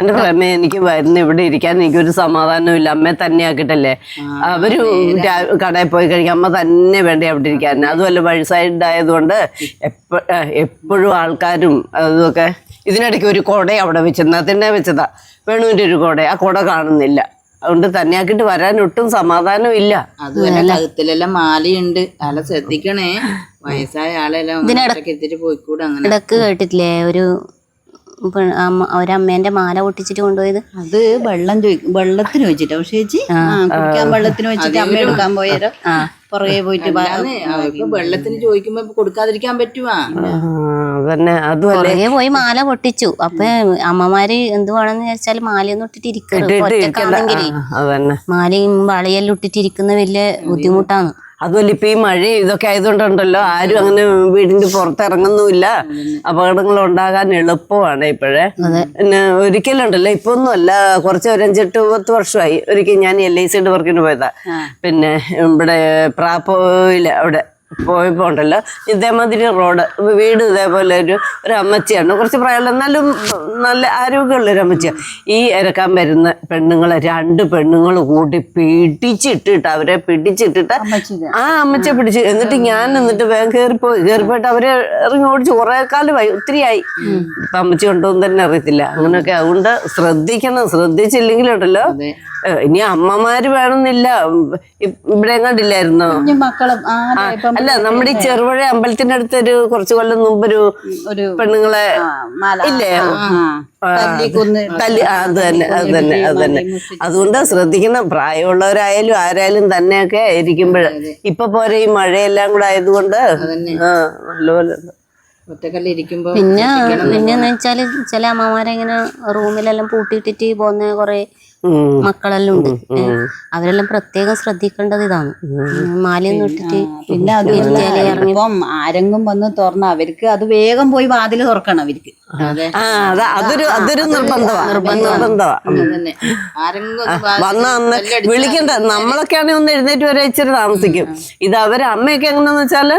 എന്റെ പ്രമേ എനിക്ക് വരുന്ന ഇവിടെ ഇരിക്കാൻ എനിക്കൊരു സമാധാനവും ഇല്ല അമ്മയെ തന്നെ ആക്കിട്ടല്ലേ അവർ കടയിൽ പോയി കഴിക്കാൻ അമ്മ തന്നെ വേണ്ടി അവിടെ ഇരിക്കാൻ. അതുമല്ല വഴി സൈഡ് ആയതുകൊണ്ട് എപ്പ എപ്പോഴും ആൾക്കാരും അതൊക്കെ ഇതിനിടയ്ക്ക് ഒരു കുട അവിടെ വെച്ചിരുന്ന. തന്നെ വെച്ചതാ. വേണുവിന്റെ ഒരു കുട. ആ കുട കാണുന്നില്ല. അതുകൊണ്ട് തന്നെയാക്കിട്ട് വരാൻ ഒട്ടും സമാധാനം ഇല്ല അതുപോലെ കഴുത്തിലെല്ലാം മാലയുണ്ട്. അല്ല ശ്രദ്ധിക്കണേ. വയസ്സായ ആളെല്ലാം പോയിക്കൂടെ അങ്ങനെ. ഇടയ്ക്ക് കേട്ടിട്ടില്ലേ? ഒരു ഒരമ്മേന്റെ മാല പൊട്ടിച്ചിട്ട് കൊണ്ടുപോയത്? അത് വെള്ളം ചോദിക്കും വെള്ളത്തിന് വെച്ചിട്ട്. പക്ഷേ ചേച്ചി കുടിക്കാൻ വെള്ളത്തിന് വെച്ചിട്ട് അമ്മ എടുക്കാൻ പോയാലോ പുറകെ പോയിട്ട് വെള്ളത്തിന് ചോദിക്കുമ്പോ കൊടുക്കാതിരിക്കാൻ പറ്റുവാ. പുറകെ പോയി മാല പൊട്ടിച്ചു. അപ്പൊ അമ്മമാര് എന്ത് വേണമെന്ന് വിചാരിച്ചാൽ മാലയൊന്നും ഇട്ടിട്ട് അതന്നെ. മാലയും വളയെല്ലാം ഇട്ടിട്ടിരിക്കുന്ന വലിയ ബുദ്ധിമുട്ടാണ്. അതുമല്ല ഇപ്പൊ ഈ മഴ ഇതൊക്കെ ആയതുകൊണ്ടുണ്ടല്ലോ. ആരും അങ്ങനെ വീടിന്റെ പുറത്തിറങ്ങുന്നുമില്ല. അപകടങ്ങൾ ഉണ്ടാകാൻ എളുപ്പമാണ് ഇപ്പോഴേ. പിന്നെ ഒരിക്കലുണ്ടല്ലോ ഇപ്പൊ ഒന്നുമല്ല കുറച്ച് ഒരു അഞ്ചെട്ട് പത്ത് വർഷമായി. ഒരിക്കൽ ഞാൻ എൽ ഐ സിയുടെ വർക്കിന് പോയതാ. പിന്നെ ഇവിടെ പ്രാപ്പോയിൽ അവിടെ പോയപ്പോ ഉണ്ടല്ലോ ഇതേമാതിരി റോഡ് വീട് ഇതേപോലെ ഒരു ഒരു അമ്മച്ചിയാണ്. കുറച്ച് പ്രായമുള്ള എന്നാലും നല്ല ആരോഗ്യമുള്ള ഒരു അമ്മച്ചിയാണ്. ഈ ഇരക്കാൻ വരുന്ന പെണ്ണുങ്ങളെ രണ്ട് പെണ്ണുങ്ങൾ കൂട്ടി പിടിച്ചിട്ടിട്ട് അവരെ പിടിച്ചിട്ടിട്ട് ആ അമ്മച്ചിയെ പിടിച്ച് എന്നിട്ട് ഞാൻ എന്നിട്ട് വേഗം കയറിപ്പോയി കയറിപ്പോയിട്ട് അവരെ ഇറങ്ങി ഓടിച്ച് കുറെ കാലമായി ഒത്തിരിയായി. ഇപ്പൊ അമ്മച്ചി ഉണ്ടോന്ന് തന്നെ അറിയത്തില്ല. അങ്ങനെയൊക്കെ അതുകൊണ്ട് ശ്രദ്ധിക്കണം ശ്രദ്ധിച്ചില്ലെങ്കിലുണ്ടല്ലോ. ഇനി അമ്മമാര് വേണമെന്നില്ല. ഇവിടെ കണ്ടില്ലായിരുന്നോ മക്കളും അല്ല നമ്മുടെ ഈ ചെറുപുഴ അമ്പലത്തിന്റെ അടുത്ത് ഒരു കുറച്ചു കൊല്ലം മുമ്പ് ഒരു ഒരു പെണ്ണുങ്ങളെ ഇല്ലേ? തല്ലി കൊന്ന് തല്ലി ആ, അത് തന്നെ അത് തന്നെ അത് തന്നെ. അതുകൊണ്ട് ശ്രദ്ധിക്കണം പ്രായമുള്ളവരായാലും ആരായാലും തന്നെയൊക്കെ ഇരിക്കുമ്പോഴ്. ഇപ്പൊ പോരെ ഈ മഴയെല്ലാം കൂടെ ആയതുകൊണ്ട് ആ നല്ലപോലെ. ഒറ്റക്കല്ല ഇരിക്കുമ്പോ പിന്നെ പിന്നെന്ന് വെച്ചാൽ ചില അമ്മമാരെങ്ങനെ റൂമിലെല്ലാം പൂട്ടിയിട്ടിട്ട് പോകുന്ന കുറെ. മക്കളെല്ലാം ഉണ്ട്. അവരെല്ലാം പ്രത്യേകം ശ്രദ്ധിക്കേണ്ടത് ഇതാണ്. മാലയൊന്നും ഇട്ടിട്ട് പിന്നെ അത് ഇപ്പം ആരെങ്കിലും വന്ന് തുറന്ന അവർക്ക് അത് വേഗം പോയി വാതിൽ തുറക്കണം അവർക്ക്. ആ അതാ അതൊരു അതൊരു നിർബന്ധമാണ് വന്ന അന്ന് വിളിക്കണ്ട. നമ്മളൊക്കെ ആണെങ്കിൽ ഒന്ന് എഴുന്നേറ്റ് വരെ ഇച്ചിരി താമസിക്കും. ഇത് അവരെ അമ്മയൊക്കെ എങ്ങനെയാന്ന് വെച്ചാൽ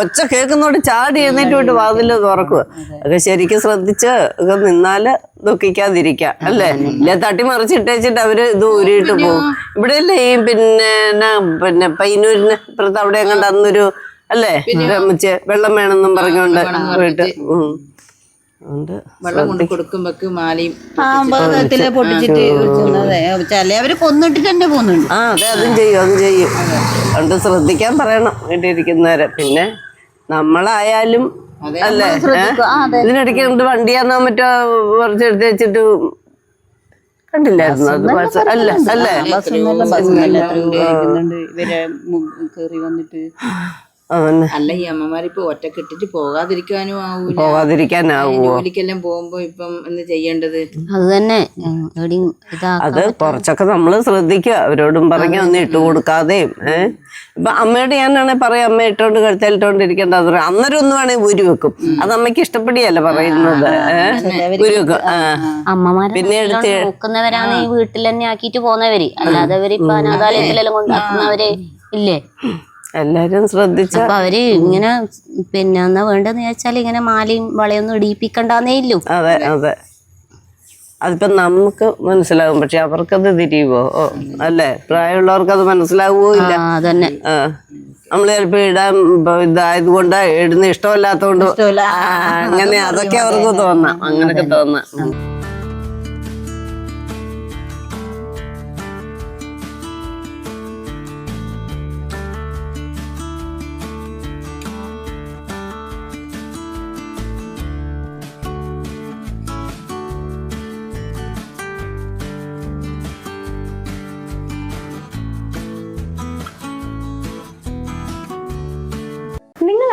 ഒച്ച കേൾക്കുന്നോണ്ട് ചാടി എഴുന്നേറ്റ് പോയിട്ട് വാതിൽ തുറക്കുക അതൊക്കെ ശരിക്കും ശ്രദ്ധിച്ച് ഒക്കെ നിന്നാൽ ദുഃഖിക്കാതിരിക്കാം. അല്ലേ? ഇല്ല തട്ടിമറിച്ചിട്ടേച്ചിട്ട് അവർ ഇത് ഊരിയിട്ട് പോകും. ഇവിടെ അല്ലേ ഈ പിന്നെ പിന്നെ പൈനൂരിന് ഇപ്പുറത്ത് അവിടെ എങ്ങാണ്ട് അന്നൊരു അല്ലേ? രമിച്ച് വെള്ളം വേണമെന്നും പറഞ്ഞോണ്ട് പോയിട്ട്. അതുകൊണ്ട് വെള്ളം കൊണ്ട് കൊടുക്കുമ്പോക്ക് മാലയും പൊട്ടിച്ചിട്ട് കൊന്നിട്ട് തന്നെ പോകുന്നുണ്ട്. ആ അതെ അതും ചെയ്യും അതും ചെയ്യും. അതുകൊണ്ട് ശ്രദ്ധിക്കാൻ പറയണം വീട്ടിലിരിക്കുന്നവരെ. പിന്നെ നമ്മളായാലും അല്ലേ? ഇതിനിടയ്ക്ക് കൊണ്ട് വണ്ടിയാന്നോ മറ്റോ കുറച്ചെടുത്ത് വെച്ചിട്ട് കണ്ടില്ലായിരുന്നു? അത് ബസ് അല്ല അല്ലേ? ഇവരെ കയറി വന്നിട്ട് അല്ല ഈ അമ്മമാരിപ്പോ ഒറ്റക്കിട്ടിട്ട് പോകാതിരിക്കാനും ആവൂല. പോകാതിരിക്കാനാവുമോ ജോലിക്കെല്ലാം പോകുമ്പോ ഇപ്പം എന്ത് ചെയ്യേണ്ടത്? അത് തന്നെ. അത് കുറച്ചൊക്കെ നമ്മൾ ശ്രദ്ധിക്കുക അവരോടും പറഞ്ഞ ഒന്ന് ഇട്ട് കൊടുക്കാതെയും ഏഹ് ഇപ്പൊ അമ്മയോട് ഞാനാണെ പറയാം അമ്മ ഇട്ടോണ്ട് കഴുത്തേലിട്ടോണ്ടിരിക്കേണ്ട. അത് പറയും. അന്നേരം ഒന്നും വേണേ ഊരി വെക്കും. അത് അമ്മയ്ക്ക് ഇഷ്ടപ്പെടിയല്ല പറയുന്നത് ഊരി വെക്കും. പിന്നെ എടുത്ത് നോക്കുന്നവരാണ് ഈ വീട്ടിൽ തന്നെ ആക്കിയിട്ട് പോകുന്നവര്. അല്ലാതെ ഇപ്പൊ അനാഥാലയത്തിലെല്ലാം കൊണ്ടാക്കുന്നവര് ഇല്ലേ? എല്ലാരും ശ്രദ്ധിച്ച അപ്പൊ അവർ ഇങ്ങനെ പിന്നെ എന്നാ വേണ്ടെന്ന് വെച്ചാൽ ഇങ്ങനെ മാലയും വളയൊന്നും ഇടിയിപ്പിക്കണ്ടെന്നേ ഇല്ലു. അതെ അതെ. അതിപ്പോ നമുക്ക് മനസ്സിലാകും പക്ഷെ അവർക്കത് തിരിയുവോ? ഓ അല്ലേ? പ്രായമുള്ളവർക്ക് അത് മനസ്സിലാവുകയോ ഇല്ല അതന്നെ. നമ്മൾ ചിലപ്പോ ഇടാൻ ഇതായത് കൊണ്ട് ഇടുന്ന ഇഷ്ടമല്ലാത്തോണ്ട് അങ്ങനെ അതൊക്കെ അവർക്ക് തോന്നാം. അങ്ങനൊക്കെ തോന്നാം.